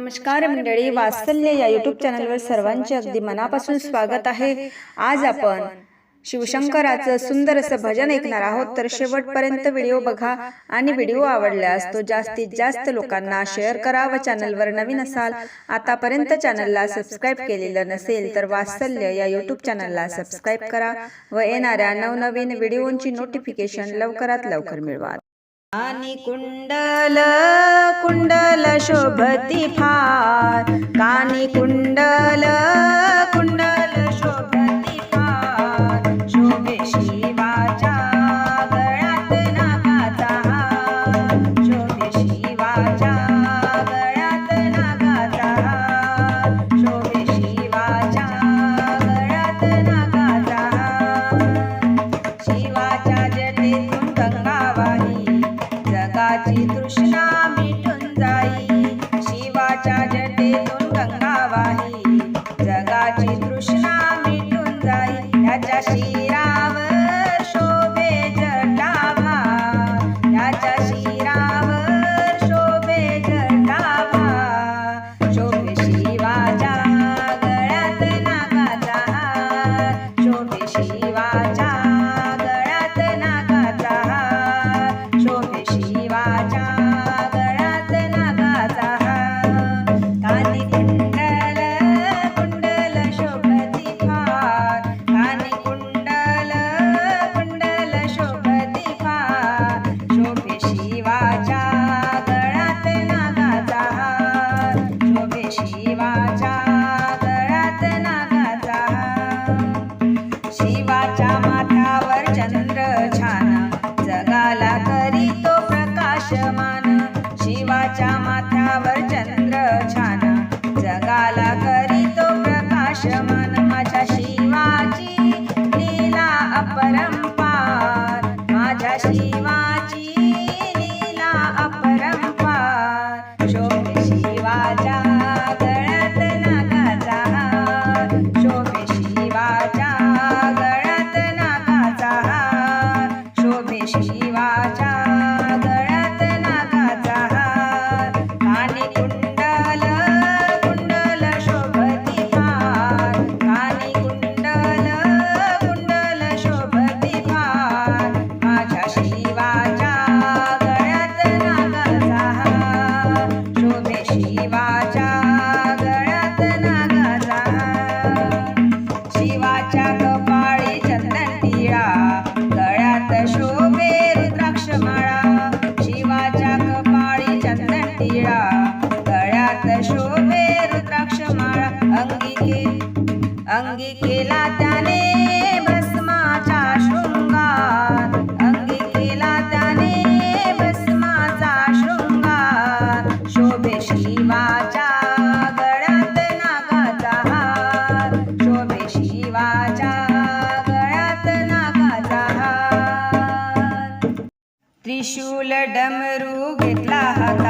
नमस्कार मंडळी वात्सल्य या यूट्यूब चॅनलवर सर्वांचे अगदी मनापासून स्वागत आहे. आज आपण शिवशंकराचं सुंदर असं भजन ऐकणार आहोत. तर शेवटपर्यंत व्हिडिओ बघा आणि व्हिडिओ आवडल्यास तो जास्तीत जास्त लोकांना शेअर करा व चॅनलवर नवीन असाल आतापर्यंत चॅनलला सबस्क्राईब केलेलं नसेल तर वात्सल्य या यूट्यूब चॅनलला सबस्क्राईब करा व येणाऱ्या नवनवीन व्हिडिओंची नोटिफिकेशन लवकरात लवकर मिळवा. आणि कुंडल कुंडल शोभती फार. कानी कुंडल अंगी केला त्याने भस्माचा शृंगार. अंगी केला त्याने भस्माचा शृंगार. शोभे शिवाच्या गळ्यात नागाचा हार. शोभे शिवाच्या गळ्यात नागाचा हार. त्रिशूल डमरू घेतला हाता.